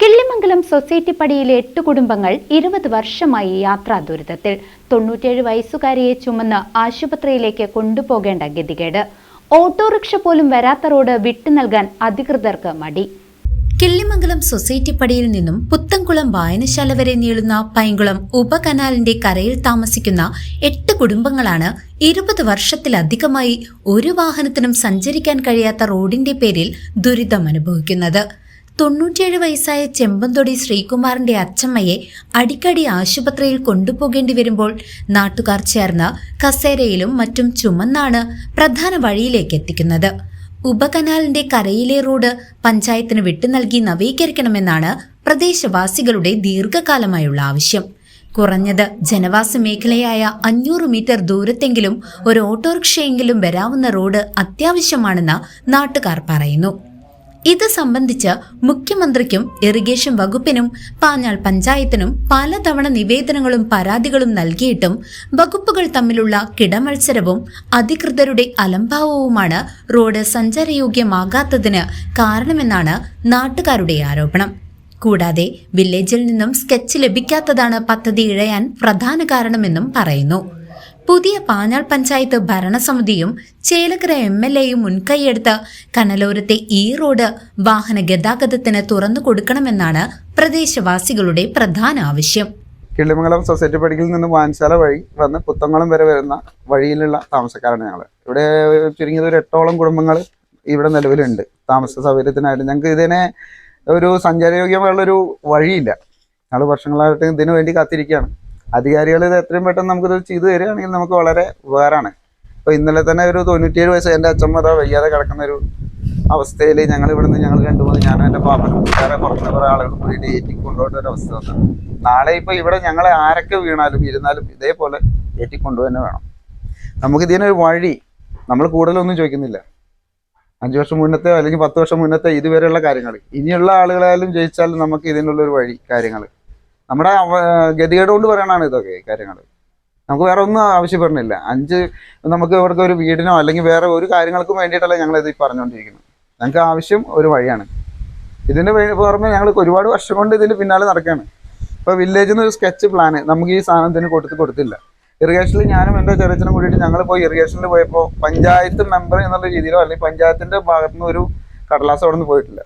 Killimangalam society പടിയിലെ എട്ട് കുടുംബങ്ങൾ ഇരുപത് വർഷമായി യാത്രാ ദുരിതത്തിൽ. തൊണ്ണൂറ്റേഴ് വയസ്സുകാരിയെ ചുമന്ന് ആശുപത്രിയിലേക്ക് കൊണ്ടുപോകേണ്ട ഗതികേട്. ഓട്ടോറിക്ഷ പോലും വരാത്ത റോഡ് വിട്ടു നൽകാൻ അധികൃതർക്ക് മടി. കിള്ളിമംഗലം സൊസൈറ്റി പടിയിൽ നിന്നും പുത്തൻകുളം വായനശാല വരെ നീളുന്ന പൈങ്കുളം ഉപകനാലിന്റെ കരയിൽ താമസിക്കുന്ന എട്ട് കുടുംബങ്ങളാണ് ഇരുപത് വർഷത്തിലധികമായി ഒരു വാഹനത്തിനും സഞ്ചരിക്കാൻ കഴിയാത്ത റോഡിന്റെ പേരിൽ ദുരിതം അനുഭവിക്കുന്നത് തൊണ്ണൂറ്റിയേഴ് വയസ്സായ ചെമ്പന്തൊടി ശ്രീകുമാറിന്റെ അച്ചമ്മയെ അടിക്കടി ആശുപത്രിയിൽ കൊണ്ടുപോകേണ്ടി വരുമ്പോൾ നാട്ടുകാർ ചേർന്ന് കസേരയിലും മറ്റും ചുമന്നാണ് പ്രധാന വഴിയിലേക്ക് എത്തിക്കുന്നത്. ഉപകനാലിന്റെ കരയിലെ റോഡ് പഞ്ചായത്തിന് വിട്ടു നൽകി നവീകരിക്കണമെന്നാണ് പ്രദേശവാസികളുടെ ദീർഘകാലമായുള്ള ആവശ്യം. കുറഞ്ഞത് ജനവാസ മേഖലയായ അഞ്ഞൂറ് മീറ്റർ ദൂരത്തെങ്കിലും ഒരു ഓട്ടോറിക്ഷയെങ്കിലും വരാവുന്ന റോഡ് അത്യാവശ്യമാണെന്ന് നാട്ടുകാർ പറയുന്നു. ഇത് സംബന്ധിച്ച് മുഖ്യമന്ത്രിക്കും ഇറിഗേഷൻ വകുപ്പിനും പാഞ്ഞാൾ പഞ്ചായത്തിനും പലതവണ നിവേദനങ്ങളും പരാതികളും നൽകിയിട്ടും വകുപ്പുകൾ തമ്മിലുള്ള കിടമത്സരവും അധികൃതരുടെ അലംഭാവവുമാണ് റോഡ് സഞ്ചാരയോഗ്യമാകാത്തതിന് കാരണമെന്നാണ് നാട്ടുകാരുടെ ആരോപണം. കൂടാതെ വില്ലേജിൽ നിന്നും സ്കെച്ച് ലഭിക്കാത്തതാണ് പദ്ധതി ഇഴയാൻ പ്രധാന കാരണമെന്നും പറയുന്നു. പുതിയ പാഞ്ഞാൾ പഞ്ചായത്ത് ഭരണസമിതിയും ചേലക്കര എം എൽ എയും മുൻകൈയെടുത്ത് കനലോരത്തെ ഈ റോഡ് വാഹന ഗതാഗതത്തിന് തുറന്നു കൊടുക്കണമെന്നാണ് പ്രദേശവാസികളുടെ പ്രധാന ആവശ്യം. കിളിമംഗലം സൊസൈറ്റി പടിക്കിൽ നിന്ന് വാൻശാല വഴി വന്ന് പുത്തങ്ങളം വരെ വരുന്ന വഴിയിലുള്ള താമസക്കാരാണ് ഞങ്ങൾ ഇവിടെ ചുരുങ്ങിയത് ഒരു എട്ടോളം കുടുംബങ്ങൾ ഇവിടെ നിലവിലുണ്ട്. താമസ സൗകര്യത്തിനായിട്ട് ഞങ്ങൾക്ക് ഇതിനെ ഒരു സഞ്ചാരയോഗ്യമായുള്ളൊരു വഴിയില്ല. ഞങ്ങൾ വർഷങ്ങളായിട്ട് ഇതിനു വേണ്ടി കാത്തിരിക്കുകയാണ്. അധികാരികൾ ഇത് എത്രയും പെട്ടെന്ന് നമുക്കിത് ചെയ്തു തരികയാണെങ്കിൽ നമുക്ക് വളരെ ഉപകാരമാണ്. ഇപ്പോൾ ഇന്നലെ തന്നെ ഒരു തൊണ്ണൂറ്റിയേഴ് വയസ്സ് എന്റെ അച്ഛമ്മ വയ്യാതെ കിടക്കുന്ന ഒരു അവസ്ഥയിൽ ഞങ്ങൾ ഇവിടുന്ന് ഞങ്ങൾ രണ്ടു ഞാനും എന്റെ പാപ്പനും വേറെ കുറച്ച് കുറേ ആളുകൾ കൂടിയിട്ട് ഏറ്റി കൊണ്ടുപോകേണ്ട ഒരു അവസ്ഥ വന്നു. നാളെ ഇപ്പോൾ ഇവിടെ ഞങ്ങളെ ആരൊക്കെ വീണാലും ഇരുന്നാലും ഇതേപോലെ ഏറ്റിക്കൊണ്ടു തന്നെ വേണം. നമുക്ക് ഇതിനൊരു വഴി നമ്മൾ കൂടുതലൊന്നും ചോദിക്കുന്നില്ല. അഞ്ച് വർഷം മുന്നത്തെ അല്ലെങ്കിൽ പത്ത് വർഷം മുന്നത്തെ ഇതുവരെയുള്ള കാര്യങ്ങൾ. ഇനിയുള്ള ആളുകളായാലും ജയിച്ചാലും നമുക്ക് ഇതിനുള്ള ഒരു വഴി കാര്യങ്ങൾ. നമ്മുടെ ഗതികേട് കൊണ്ട് ഇതൊക്കെ കാര്യങ്ങൾ നമുക്ക് വേറെ ഒന്നും ആവശ്യപ്പെടുന്നില്ല അഞ്ച് നമുക്ക് ഇവർക്ക് ഒരു വീടിനോ അല്ലെങ്കിൽ വേറെ ഒരു കാര്യങ്ങൾക്കും വേണ്ടിയിട്ടല്ല ഞങ്ങൾ ഇത് പറഞ്ഞുകൊണ്ടിരിക്കുന്നത് ഞങ്ങൾക്ക് ആവശ്യം ഒരു വഴിയാണ്. ഇതിന്റെ പുറമെ ഞങ്ങൾ ഒരുപാട് വർഷം കൊണ്ട് ഇതിന് പിന്നാലെ നടക്കുകയാണ്. ഇപ്പോൾ വില്ലേജിൽ നിന്ന് ഒരു സ്കെച്ച് പ്ലാൻ നമുക്ക് ഈ സാധനത്തിന് കൊടുത്ത് കൊടുത്തില്ല. ഇറിഗേഷനിൽ ഞാനും എന്റെ ചെറിയച്ചനും കൂടിയിട്ട് ഞങ്ങൾ പോയി ഇറിഗേഷനിൽ പോയപ്പോൾ പഞ്ചായത്ത് മെമ്പർ എന്നുള്ള രീതിയിലോ അല്ലെങ്കിൽ പഞ്ചായത്തിന്റെ ഭാഗത്തു നിന്ന് ഒരു കടലാസ് അവിടെ നിന്ന് പോയിട്ടില്ല.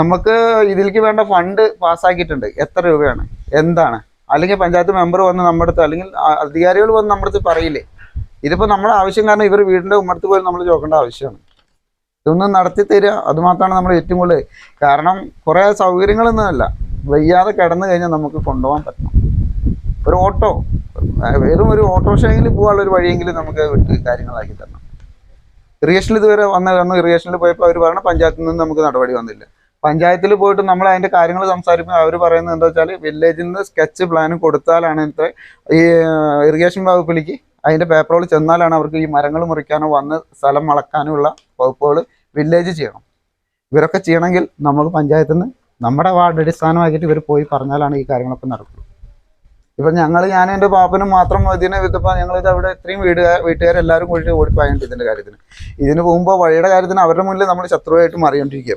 നമുക്ക് ഇതിലേക്ക് വേണ്ട ഫണ്ട് പാസ്സാക്കിയിട്ടുണ്ട് എത്ര രൂപയാണ്? എന്താണ്? അല്ലെങ്കിൽ പഞ്ചായത്ത് മെമ്പർ വന്ന് നമ്മുടെ അടുത്ത് അല്ലെങ്കിൽ അധികാരികൾ വന്ന് നമ്മുടെ അടുത്ത് പറയില്ലേ? ഇതിപ്പോൾ നമ്മുടെ ആവശ്യം കാരണം ഇവർ വീടിന്റെ ഉമ്മർത്ത് പോലും നമ്മൾ ചോക്കേണ്ട ആവശ്യമാണ്. ഇതൊന്നും നടത്തി തരിക അതുമാത്രമാണ് നമ്മൾ ഏറ്റവും കൂടുതൽ കാരണം കുറേ സൗകര്യങ്ങളൊന്നുമല്ല വയ്യാതെ കിടന്നു കഴിഞ്ഞാൽ നമുക്ക് കൊണ്ടുപോകാൻ പറ്റണം. ഒരു ഓട്ടോ വെറും ഒരു ഓട്ടോറിക്ഷയെങ്കിൽ പോകാനുള്ള ഒരു വഴിയെങ്കിലും നമുക്ക് വിട്ട് കാര്യങ്ങളാക്കി തരണം. ഇറിഗേഷനിൽ ഇതുവരെ വന്ന കാരണം ഇറിഗേഷനിൽ പോയപ്പോൾ അവർ പറഞ്ഞ പഞ്ചായത്തിൽ നിന്ന് നമുക്ക് നടപടി വന്നില്ല. പഞ്ചായത്തിൽ പോയിട്ട് നമ്മൾ അതിന്റെ കാര്യങ്ങൾ സംസാരിക്കുമ്പോൾ അവർ പറയുന്നത് എന്താ വെച്ചാൽ വില്ലേജിൽ നിന്ന് സ്കെച്ച് പ്ലാൻ കൊടുത്താലാണ് ഇത്ര ഈ ഇറിഗേഷൻ വകുപ്പിലേക്ക് അതിന്റെ പേപ്പറുകൾ ചെന്നാലാണ് അവർക്ക് ഈ മരങ്ങൾ മുറിക്കാനോ വന്ന് സ്ഥലം വളക്കാനുള്ള വകുപ്പുകൾ വില്ലേജ് ചെയ്യണം. ഇവരൊക്കെ ചെയ്യണമെങ്കിൽ നമ്മൾ പഞ്ചായത്തിൽ നിന്ന് നമ്മുടെ വാർഡ് അടിസ്ഥാനമാക്കിയിട്ട് ഇവർ പോയി പറഞ്ഞാലാണ് ഈ കാര്യങ്ങളൊക്കെ നടക്കുന്നത്. ഇപ്പം ഞങ്ങൾ ഞാൻ എന്റെ പാപ്പനും മാത്രം ഇതിനെ വിത്തപ്പോൾ ഞങ്ങൾ ഇത് അവിടെ ഇത്രയും വീടുകാർ വീട്ടുകാരെല്ലാവരും കൂടി ഓടിപ്പോയുണ്ട് ഇതിന്റെ കാര്യത്തിന്. ഇതിന് പോകുമ്പോൾ വഴിയുടെ കാര്യത്തിന് അവരുടെ മുന്നിൽ നമ്മൾ ശത്രുവായിട്ട് മാറിക്കൊണ്ടിരിക്കുക